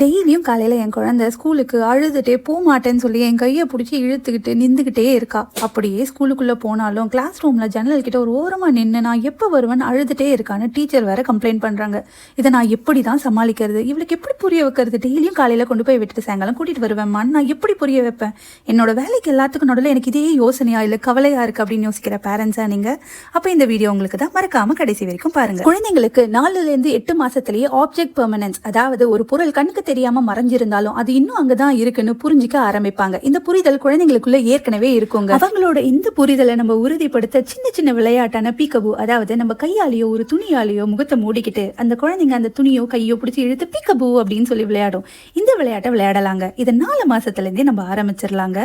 டெய்லியும் காலையில் என் குழந்தை ஸ்கூலுக்கு அழுதுட்டே போக மாட்டேன்னு சொல்லி என் கையை பிடிச்சி இழுத்துக்கிட்டு நின்றுக்கிட்டே இருக்கா. அப்படியே ஸ்கூலுக்குள்ளே போனாலும் கிளாஸ் ரூமில் ஜன்னல் கிட்ட ஒரு ஓரமாக நின்று நான் எப்போ வருவேன் அழுதுட்டே இருக்கான்னு டீச்சர் வேற கம்ப்ளைண்ட் பண்ணுறாங்க இதை நான் எப்படி தான் சமாளிக்கிறது? இவளுக்கு எப்படி புரிய வைக்கிறது? டெய்லியும் காலையில் கொண்டு போய் விட்டுட்டு சாயங்காலம் கூட்டிகிட்டு வருவேன்மான்னு நான் எப்படி புரிய வைப்பேன்? என்னோட வேலைக்கு எல்லாத்துக்கும் நடுவில் எனக்கு இதே யோசனையா இல்லை கவலையா இருக்குது அப்படின்னு யோசிக்கிற பேரண்ட்ஸாக நீங்கள் அப்போ இந்த வீடியோ உங்களுக்கு தான் மறக்காமல் கடைசி வரைக்கும் பாருங்கள் குழந்தைங்களுக்கு நாலுலேருந்து எட்டு மாதத்துலேயே ஆப்ஜெக்ட் பெர்மனன்ஸ் அதாவது ஒரு பொருள் கண்ணுக்கு தெரியாம மறைஞ்சிருந்தாலும் அது இன்னும் அங்கதான் இருக்குன்னு புரிஞ்சுக்க ஆரம்பிப்பாங்க. இந்த புரிதல் குழந்தைங்களுக்குள்ள ஏற்கனவே இருக்குங்க. அவங்களோட இந்த புரிதலை நம்ம உறுதிப்படுத்த சின்ன சின்ன விளையாட்டான பீக்கபு அதாவது நம்ம கையாலேயோ ஒரு துணியாலேயோ முகத்தை மூடிக்கிட்டு அந்த குழந்தைங்க அந்த துணியோ கையோ பிடிச்சி இழுத்து பீக்கபு அப்படின்னு சொல்லி விளையாடும். இந்த விளையாட்டை விளையாடலாங்க. இதை நாலு மாசத்துல இருந்தே நம்ம ஆரம்பிச்சிடலாங்க.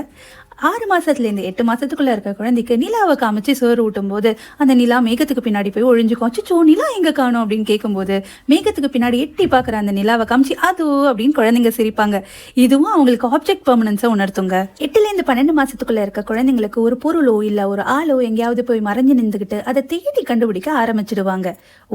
ஆறு மாசத்துல இருந்து எட்டு மாசத்துக்குள்ள இருக்க குழந்தைக்கு நிலாவை காமிச்சு சோறு ஊட்டும் போது அந்த நிலா மேகத்துக்கு பின்னாடி போய் ஒழிஞ்சுக்கும். அச்சோ நிலா எங்க காணும் அப்படின்னு கேட்கும்போது மேகத்துக்கு பின்னாடி எட்டி பார்க்குற அந்த நிலாவை காமிச்சு அது அப்படின்னு குழந்தைங்க சிரிப்பாங்க. இதுவும் அவங்களுக்கு ஆப்ஜெக்ட் பர்மனன்ஸை உணர்த்துங்க. எட்டு பன்னெண்டு மாசத்துக்குள்ள இருக்க குழந்தைங்களுக்கு ஒரு பொருளோ இல்ல ஒரு ஆளோ எங்கேயாவது போய் மறைஞ்சு நின்றுக்கிட்டு அதை தேடி கண்டுபிடிக்க ஆரம்பிச்சிடுவாங்க.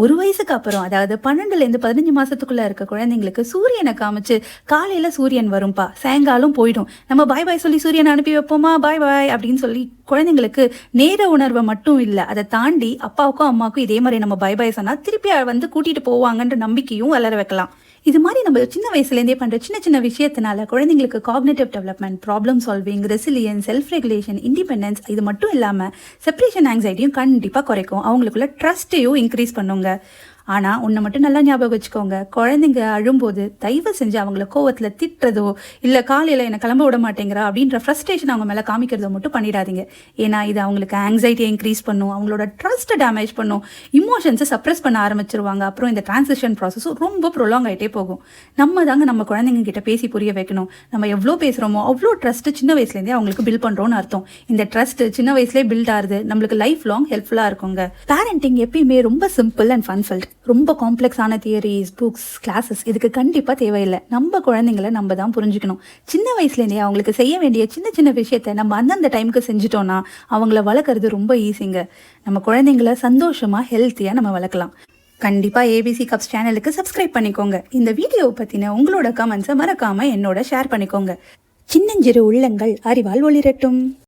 ஒரு வயசுக்கு அப்புறம் அதாவது பன்னெண்டுல இருந்து பதினஞ்சு மாசத்துக்குள்ள இருக்க குழந்தைங்களுக்கு சூரியனை காமிச்சு காலையில சூரியன் வரும்பா சாயங்காலம் போயிடும். நம்ம பாய் பாய் சொல்லி சூரியனை அனுப்பி வைப்போமா? பாய் பாய் அப்படின்னு சொல்லி குழந்தைங்களுக்கு நேர உணர்வை மட்டும் இல்லை. அதை தாண்டி அப்பாவுக்கும் அம்மாவுக்கும் இதே மாதிரி நம்ம பாய் பாய் சொன்னா திருப்பி வந்து கூட்டிட்டு போவாங்கன்ற நம்பிக்கையும் வளர வைக்கலாம். இது மாதிரி நம்ம சின்ன வயசுலேருந்தே பண்ணுற சின்ன சின்ன விஷயத்தினால குழந்தைங்களுக்கு cognitive development problem solving resilience self regulation independence இது மட்டும் இல்லாமல் செப்ரேஷன் ஆங்ஸைட்டியும் கண்டிப்பாக குறைக்கும். அவங்களுக்குள்ள ட்ரஸ்ட்டையும் இன்க்ரீஸ் பண்ணுங்க. ஆனால் உன்னை மட்டும் நல்லா ஞாபகம் வச்சுக்கோங்க. குழந்தைங்க அழும்போது தயவு செஞ்சு அவங்கள கோவத்தில் திட்டுறதோ இல்லை காலையில் என்னை கிளம்ப விட மாட்டேங்கிறா அப்படின்ற ஃப்ரஸ்ட்ரேஷன் அவங்க மேலே காமிக்கிறதோ மட்டும் பண்ணிடாதீங்க. ஏன்னா இது அவங்களுக்கு ஆங்ஸைட்டியை இன்க்ரீஸ் பண்ணும் அவங்களோட ட்ரஸ்ட்டை டேமேஜ் பண்ணும். இமோஷன்ஸை சப்ரஸ் பண்ண ஆரம்பிச்சிருவாங்க. அப்புறம் இந்த டிரான்சிஷன் ப்ராசஸும் ரொம்ப ப்ரொலாங் ஆகிட்டே போகும். நம்ம தாங்க நம்ம குழந்தைங்க கிட்ட பேசி புரிய வைக்கணும். நம்ம எவ்வளோ பேசுகிறோமோ அவ்வளோ ட்ரஸ்ட்டு சின்ன வயசுலேருந்தே அவங்களுக்கு பில்ட் பண்ணுறோன்னு அர்த்தம். இந்த ட்ரஸ்ட் சின்ன வயசுலேயே பில்ட் ஆகுது. நம்மளுக்கு லைஃப் லாங் ஹெல்ப்ஃபுல்லாக இருக்குங்க. பேரண்டிங் எப்பயுமே ரொம்ப சிம்பிள் அண்ட் ஃபன்ஃபில்ட் ரொம்ப காம்ப்ளெக்ஸான தியரிஸ் புக்ஸ் கிளாஸஸ் இதுக்கு கண்டிப்பாக தேவையில்லை. நம்ம குழந்தைங்களை நம்ம தான் புரிஞ்சுக்கணும். சின்ன வயசுலேருந்தே அவங்களுக்கு செய்ய வேண்டிய சின்ன சின்ன விஷயத்த நம்ம அந்தந்த டைமுக்கு செஞ்சிட்டோன்னா அவங்கள வளர்க்குறது ரொம்ப ஈஸிங்க நம்ம குழந்தைங்கள சந்தோஷமாக ஹெல்த்தியாக நம்ம வளர்க்கலாம். கண்டிப்பாக ஏபிசி கப்ஸ் சேனலுக்கு சப்ஸ்கிரைப் பண்ணிக்கோங்க. இந்த வீடியோவை பற்றின உங்களோட கமெண்ட்ஸை மறக்காமல் என்னோட ஷேர் பண்ணிக்கோங்க. சின்னஞ்சிறு உள்ளங்கள் அறிவால் ஒளிரட்டும்.